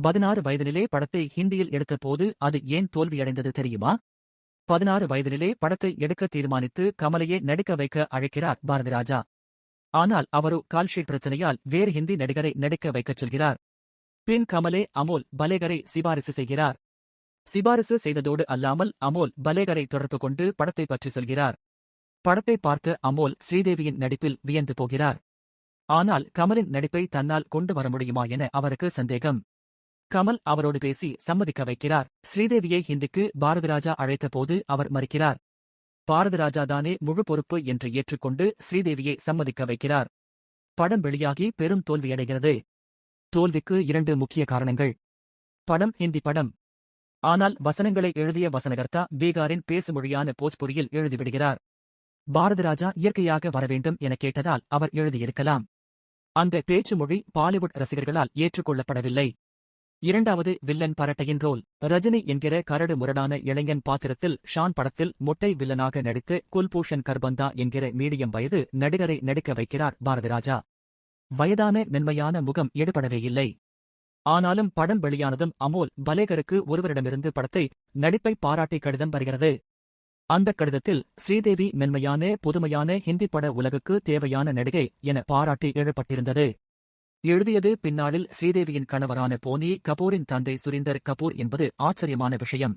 பதினாறு வயதினிலே படத்தை ஹிந்தியில் எடுத்தபோது அது ஏன் தோல்வியடைந்தது தெரியுமா? பதினாறு வயதினிலே படத்தை எடுக்க தீர்மானித்து கமலையே நடிக்க வைக்க அழைக்கிறார் பாரதிராஜா. ஆனால் அவரோ கால்ஷீட் பிரச்சனையால் வேறு ஹிந்தி நடிகரை நடிக்க வைக்கச் சொல்கிறார். பின் கமலே அமோல் பலேகரை சிபாரிசு செய்கிறார். சிபாரிசு செய்ததோடு அல்லாமல் அமோல் பலேகரை தொடர்பு கொண்டு படத்தை பற்றி சொல்கிறார். படத்தை பார்த்த அமோல் ஸ்ரீதேவியின் நடிப்பில் வியந்து போகிறார். ஆனால் கமலின் நடிப்பை தன்னால் கொண்டு வர முடியுமா என அவருக்கு சந்தேகம். கமல் அவரோடு பேசி சம்மதிக்க வைக்கிறார். ஸ்ரீதேவியை ஹிந்திக்கு பாரதிராஜா அழைத்தபோது அவர் மறுக்கிறார். பாரதிராஜா தானே முழு பொறுப்பு என்று ஏற்றுக்கொண்டு ஸ்ரீதேவியை சம்மதிக்க வைக்கிறார். படம் வெளியாகி பெரும் தோல்வியடைகிறது. தோல்விக்கு இரண்டு முக்கிய காரணங்கள். படம் ஹிந்தி படம். ஆனால் வசனங்களை எழுதிய வசனகர்த்தா பீகாரின் பேசுமொழியான போஜ்புரியில் எழுதிவிடுகிறார். பாரதிராஜா இயற்கையாக வரவேண்டும் என கேட்டதால் அவர் எழுதியிருக்கலாம். அந்த பேச்சு மொழி பாலிவுட் ரசிகர்களால் ஏற்றுக்கொள்ளப்படவில்லை. இரண்டாவது வில்லன் பரட்டையின் ரோல். ரஜினி என்கிற கரடு முரடான இளைஞன் பாத்திரத்தில் ஷான் படத்தில் மொட்டை வில்லனாக நடித்து குல்பூஷன் கர்பந்தா என்கிற மீடியம் வயது நடிகரை நடிக்க வைக்கிறார் பாரதிராஜா. வயதான மென்மையான முகம் எடுபடவே இல்லை. ஆனாலும் படம் வெளியானதும் அமோல் பலேகருக்கு ஒருவரிடமிருந்து படத்தை நடிப்பை பாராட்டி கடிதம் வருகிறது. அந்த கடிதத்தில் ஸ்ரீதேவி மென்மையான புதுமையான ஹிந்தி பட உலகுக்கு தேவையான நடிகை என பாராட்டி எழுப்பட்டிருந்தது எழுதியது பின்னாளில் ஸ்ரீதேவியின் கணவரான போனி கபூரின் தந்தை சுரீந்தர் கபூர் என்பது ஆச்சரியமான விஷயம்.